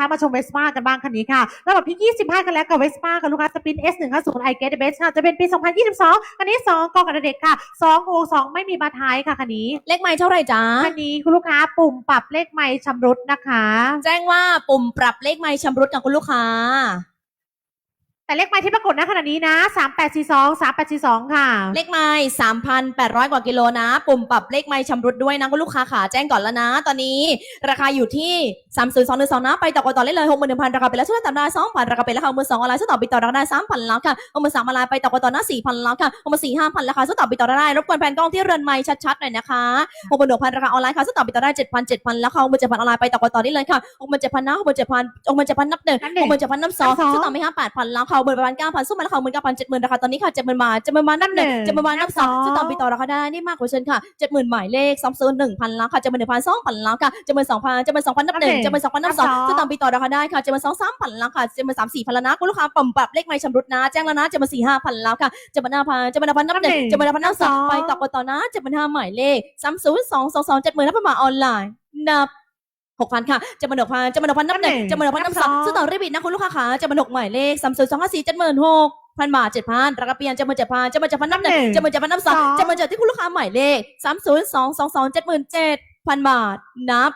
ค้ามาชมเวสป้ากันบ้างคันนี้ค่ะระบบที่ 25 กันแล้วกับเวสป้าค่ะลูกค้าสปิน S 1 5 0 i get the best ค่ะจะเป็นปี 2022 คันนี้ 2กองกับเด็กค่ะ2โอ2ไม่มีบาท้ายค่ะคันนี้ เลขไม้เท่าไหร่จ๊ะคันนี้คุณลูกค้าปุ่มปรับเลขไมค์ชำรุดนะคะ แจ้งว่าปุ่มปรับเลขไม้ชำรุดกับคุณลูกค้าแต่เลขไมค์ที่ปรากฏณขณะนี้นะ 3842 3842 ค่ะ เลขไม้สามพันแปดร้อยกว่ากิโลนะ ปุ่มปรับเลขไม้ชำรุดด้วยนะคุณลูกค้าขาแจ้งก่อนแล้วนะ ตอนนี้ราคาอยู่ที่สามศูนย์สองหนึ่งสองนะไปต่อกันต่อเลยเลยหกหมื่นหนึ่งพันราคาไปแล้วช่วยตามได้สองพันราคาไปแล้วค่ะหมื่นสองอะไรช่วยต่อไปต่อราคาได้สามพันแล้วค่ะหมื่นสามอะไรไปต่อกันต่อนะสี่พันแล้วค่ะหมื่นสี่ห้าพันราคาช่วยต่อไปต่อได้รบกวนแผนกล้องที่เรือนไม้ชัดๆหน่อยนะคะหกหมื่นหกพันราคาออนไลน์ค่ะช่วยต่อไปต่อได้เจ็ดพันเจ็ดพันแล้วค่ะหกหมื่นเจ็ดพันออนไลน์ไปต่อกันต่อนี้เลยค่ะหกหมื่นเจ็ดพันนะหกหมื่นเจ็ดพันหกหมื่นเจ็ดพันนับหนึ่งนับหนึ่หงกหมื่นเจ็ดพันนับสองนับสองช่วยต่อไม่ห้าแปดพันแล้วค่ะหมื่นแปดพันเก้าพันสู้มาแล้วค่ะหมื่นเก้าพันเจ็ดหมื่นราคาตอนนี้ค่ะเจ็ดหมื่นบาทเจ็ดหมื่นบาทนับหนึ่งนับหนึ่งเจ็ดหมื่นบาทนับสองนับสองช่วยต่อไปต่อราคาได้นี่มากกว่าเชิญค่ะเจ็ดหมื่นหมายเลขสองศูนย์หนึ่งพันแล้วค่ะเจ็ดหมื่นหนึ่งพันสองพันแล้วค่ะเจ็ดหมื่นสองพันเจ็ดหมื่นสองพันนับหนึ่งนับหนึ่งเจ็ดหมื่นสองพันนับสองนับสองช่วยต่อไปต่อราคาได้ค่ะเจ็ดหมื่นสองสามพันแล้วค่ะเจ็ดหมื่นสามสี่พันแล้วนะคุณลูกค้าปุ่มปรับเลขไม่ชำรุดนะแจ้งแล้วนะเจ็ดหมื่นสี่ห้าพันแล้วค่ะเจ็ดหมื่นห้าพันเจ็ดหมื่นห้าพันนับหนึ่งเจ็ดหมื่นห้าพันนับสองไปต่อกันต่อนะเจ็ดหมื่นห้าหมายเลขสามศูนย์สองสองสองเจ็ดหมื่นนับมาออนไลน์นับหกพันค่ะเจ็ดหมื่นหกพันเจ็ดหมื่นหกพันนับหนึ่งเจ็ดหมื่นหกพันนับสองซึ่งต่อรีบิดนะคุณลูกค้าขาเจ็ดหมื่นหกหมายเลขสามศูนย์สองห้าสี่เจ็ดหมื่นหกพันบาทเจ็ดพันราคาเปลี่ยนเจ็ดหมื่นเจ็ดพันเจ็ดหมื่นเจ็ดพันนับหนึ่งเจ็ดหมื่นเจ็ดพันนับสองเจ็ดหมื่นเจ็ดที่คุณลูกค้าหมายเลขสามศูนย์สองสองสองเจ็ดหมื่นเจ็ดพันบาทนับ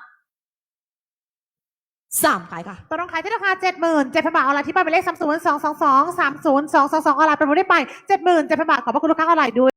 สามขายค่ะ ตัวน้องขายที่ราคาเจ็ดหมื่นเจ็ดพันบาทออนไรที่บ้านเป็นเลขสามศูนย์สองสองสองสามศูนย์สองสองสองออนไรน์ประมูลได้ไปเจ็ดหมื่นเจ็ดพันบาทขอบพระคุณลูกค้าออนไรด้วย